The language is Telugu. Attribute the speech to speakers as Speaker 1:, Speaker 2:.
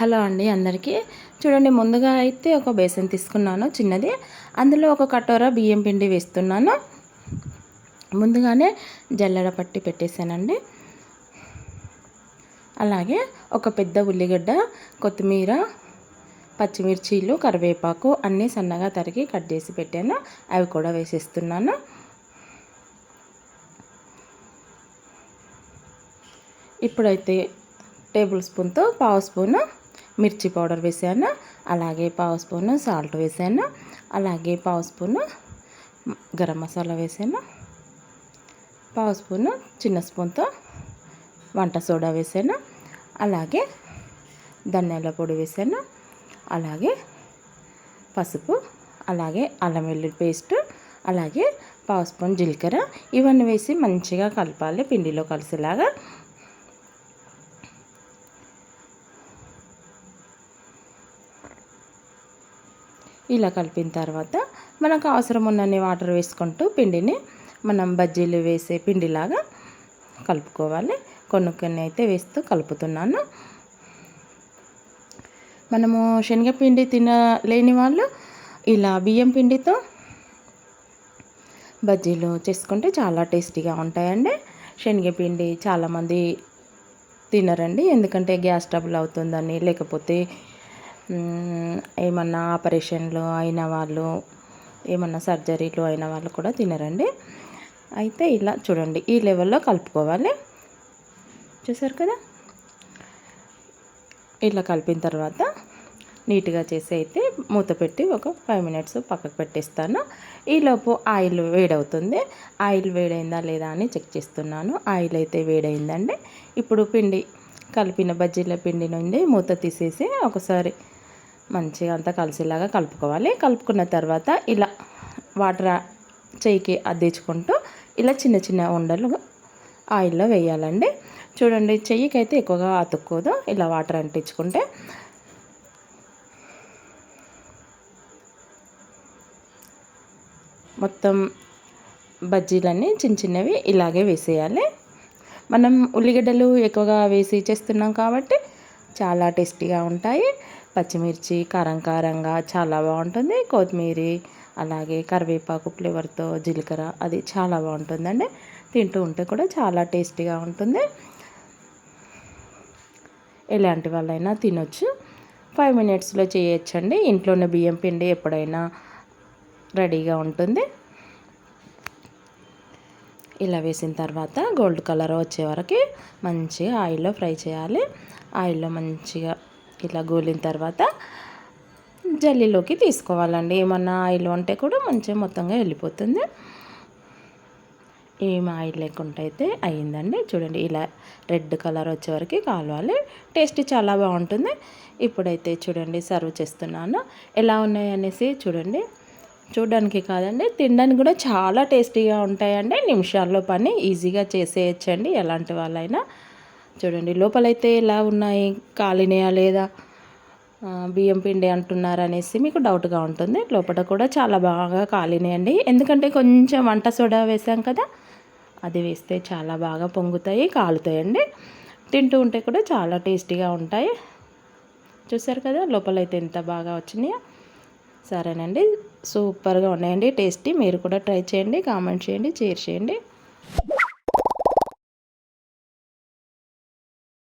Speaker 1: హలో అండి అందరికీ. చూడండి ముందుగా అయితే ఒక బేసన్ తీసుకున్నాను చిన్నది. అందులో ఒక కటోర బియ్యం పిండి వేస్తున్నాను. ముందుగానే జల్లెడ పట్టి పెట్టేశానండి. అలాగే ఒక పెద్ద ఉల్లిగడ్డ కొత్తిమీర పచ్చిమిర్చీలు కరివేపాకు అన్నీ సన్నగా తరిగి కట్ చేసి పెట్టాను. అవి కూడా వేసేస్తున్నాను. ఇప్పుడైతే టేబుల్ స్పూన్తో పావు స్పూను మిర్చి పౌడర్ వేసాను. అలాగే పావు స్పూను సాల్ట్ వేసాను. అలాగే పావు స్పూను గరం మసాలా వేసాను. పావు స్పూను చిన్న స్పూన్తో వంట సోడా వేసాను. అలాగే ధనియాల పొడి వేసాను. అలాగే పసుపు అలాగే అల్లం వెల్లుల్లి పేస్ట్ అలాగే పావు స్పూన్ జీలకర్ర. ఇవన్నీ వేసి మంచిగా కలపాలి పిండిలో కలిసేలాగా ఇలా కలిపిన తర్వాత మనకు అవసరం ఉన్నన్ని వాటర్ వేసుకుంటూ పిండిని మనం బజ్జీలు వేసే పిండిలాగా కలుపుకోవాలి. కొన్ని కొన్ని అయితే వేస్తూ కలుపుతున్నాను. మనము శనగపిండి తినలేని వాళ్ళు ఇలా బియ్యం పిండితో బజ్జీలు చేసుకుంటే చాలా టేస్టీగా ఉంటాయండి. శనగపిండి చాలామంది తినరండి. ఎందుకంటే గ్యాస్ ట్రబుల్ అవుతుందని లేకపోతే ఏమన్నా ఆపరేషన్లు అయిన వాళ్ళు ఏమన్నా సర్జరీలు అయిన వాళ్ళు కూడా తినరండి. అయితే ఇలా చూడండి ఈ లెవెల్లో కలుపుకోవాలి. చూసారు కదా? ఇలా కలిపిన తర్వాత నీట్గా చేసి అయితే మూత పెట్టి ఒక ఫైవ్ మినిట్స్ పక్కకు పెట్టేస్తాను. ఈలోపు ఆయిల్ వేడవుతుంది. ఆయిల్ వేడైందా లేదా అని చెక్ చేస్తున్నాను. ఆయిల్ అయితే వేడైందండి. ఇప్పుడు పిండి కలిపిన బజ్జీల పిండి నుండి మూత తీసేసి ఒకసారి మంచిగా అంతా కలిసేలాగా కలుపుకోవాలి. కలుపుకున్న తర్వాత ఇలా వాటర్ చేయికి అద్దించుకుంటూ ఇలా చిన్న చిన్న ఉండలు ఆయిల్లో వేయాలండి. చూడండి చెయ్యికి అయితే ఎక్కువగా అతుక్కోదు. ఇలా వాటర్ అంటించుకుంటే మొత్తం బజ్జీలన్నీ చిన్న చిన్నవి ఇలాగే వేసేయాలి. మనం ఉల్లిగడ్డలు ఎక్కువగా వేసి చేస్తున్నాం కాబట్టి చాలా టేస్టీగా ఉంటాయి. పచ్చిమిర్చి కారం కారంగా చాలా బాగుంటుంది. కొత్తిమీర అలాగే కరివేపాకు ఫ్లేవర్తో జీలకర్ర అది చాలా బాగుంటుందండి. తింటూ ఉంటే కూడా చాలా టేస్టీగా ఉంటుంది. ఎలాంటి వాళ్ళైనా తినొచ్చు. ఫైవ్ మినిట్స్లో చేయొచ్చండి. ఇంట్లోనే బియ్యం పిండి ఎప్పుడైనా రెడీగా ఉంటుంది. ఇలా వేసిన తర్వాత గోల్డ్ కలర్ వచ్చే వరకు మంచిగా ఆయిల్లో ఫ్రై చేయాలి. ఆయిల్లో మంచిగా ఇలా గోలిన తర్వాత జల్లీలోకి తీసుకోవాలండి. ఏమన్నా ఆయిల్ ఉంటే కూడా మంచిగా మొత్తంగా వెళ్ళిపోతుంది. ఏం ఆయిల్ లేకుండా అయితే అయ్యిందండి. చూడండి ఇలా రెడ్ కలర్ వచ్చే వరకు కాలవాలి. టేస్ట్ చాలా బాగుంటుంది. ఇప్పుడైతే చూడండి సర్వ్ చేస్తున్నాను. ఎలా ఉన్నాయి అనేసి చూడండి. చూడడానికి కాదండి తినడానికి కూడా చాలా టేస్టీగా ఉంటాయండి. నిమిషాల్లో పని ఈజీగా చేసేయచ్చండి ఎలాంటి వాళ్ళైనా. చూడండి లోపలైతే ఎలా ఉన్నాయి కాలినయా లేదా బియ్యం పిండి అంటున్నారు అనేసి మీకు డౌట్గా ఉంటుంది. లోపల కూడా చాలా బాగా కాలినాయండి. ఎందుకంటే కొంచెం వంట సోడా వేసాం కదా అది వేస్తే చాలా బాగా పొంగుతాయి కాలుతాయండి. తింటూ ఉంటే కూడా చాలా టేస్టీగా ఉంటాయి. చూసారు కదా లోపలైతే ఎంత బాగా వచ్చినాయో. సరేనండి. సూపర్గా ఉన్నాయండి. టేస్టీ. మీరు కూడా ట్రై చేయండి. కామెంట్ చేయండి. షేర్ చేయండి.